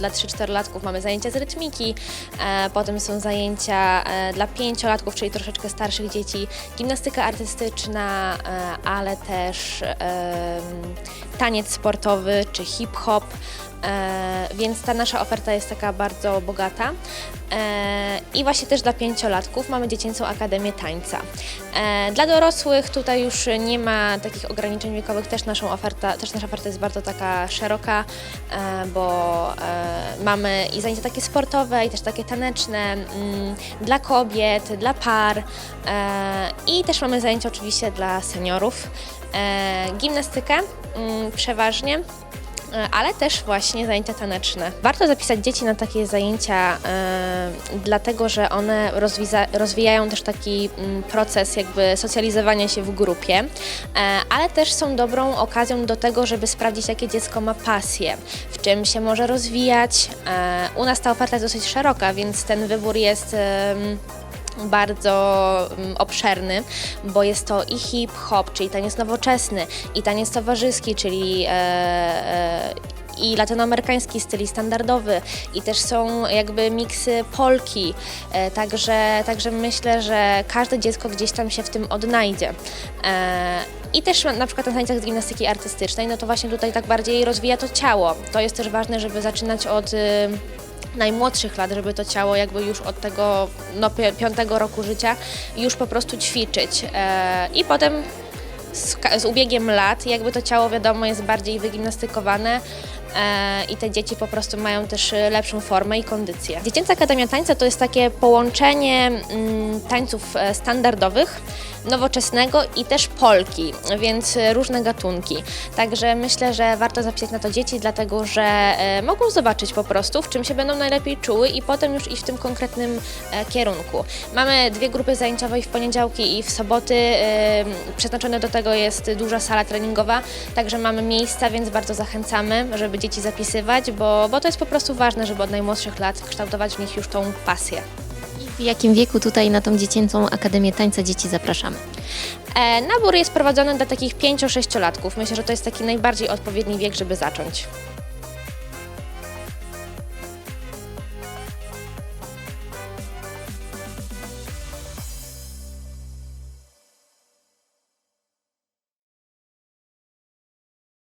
dla 3-4-latków mamy zajęcia z rytmiki, e, potem są zajęcia e, dla 5-latków, czyli troszeczkę starszych dzieci, gimnastyka artystyczna, e, ale też taniec sportowy czy hip-hop. E, więc ta nasza oferta jest taka bardzo bogata. E, I właśnie też dla pięciolatków mamy Dziecięcą Akademię Tańca. E, dla dorosłych tutaj już nie ma takich ograniczeń wiekowych, też, naszą oferta, też nasza oferta jest bardzo taka szeroka, bo mamy i zajęcia takie sportowe, i też takie taneczne, mm, dla kobiet, dla par i też mamy zajęcia oczywiście dla seniorów. Gimnastykę mm, przeważnie. E, ale też właśnie zajęcia taneczne. Warto zapisać dzieci na takie zajęcia, e, dlatego że one rozwijają też taki mm, proces jakby socjalizowania się w grupie, e, ale też są dobrą okazją do tego, żeby sprawdzić, jakie dziecko ma pasję, w czym się może rozwijać. U nas ta oferta jest dosyć szeroka, więc ten wybór jest. Bardzo mm, obszerny, bo jest to i hip-hop, czyli taniec nowoczesny, i taniec towarzyski, czyli e, e, i latynoamerykański styl, i standardowy, i też są jakby miksy polki, e, także, także myślę, że każde dziecko gdzieś tam się w tym odnajdzie. E, i też na przykład na zajęciach z gimnastyki artystycznej, no to właśnie tutaj tak bardziej rozwija to ciało. To jest też ważne, żeby zaczynać od y, najmłodszych lat, żeby to ciało jakby już od tego no, pi- piątego roku życia już po prostu ćwiczyć. E, I potem z, z ubiegiem lat jakby to ciało wiadomo jest bardziej wygimnastykowane e, i te dzieci po prostu mają też lepszą formę i kondycję. Dziecięca Akademia Tańca to jest takie połączenie mm, tańców e, standardowych, nowoczesnego i też polki, więc różne gatunki. Także myślę, że warto zapisać na to dzieci, dlatego że e, mogą zobaczyć po prostu, w czym się będą najlepiej czuły i potem już iść w tym konkretnym e, kierunku. Mamy dwie grupy zajęciowe w poniedziałki i w soboty. e, Przeznaczone do tego jest duża sala treningowa, także mamy miejsca, więc bardzo zachęcamy, żeby dzieci zapisywać, bo, bo to jest po prostu ważne, żeby od najmłodszych lat kształtować w nich już tą pasję. W jakim wieku tutaj na tą dziecięcą Akademię Tańca dzieci zapraszamy? E, Nabór jest prowadzony dla takich 5-6 latków. Myślę, że to jest taki najbardziej odpowiedni wiek, żeby zacząć.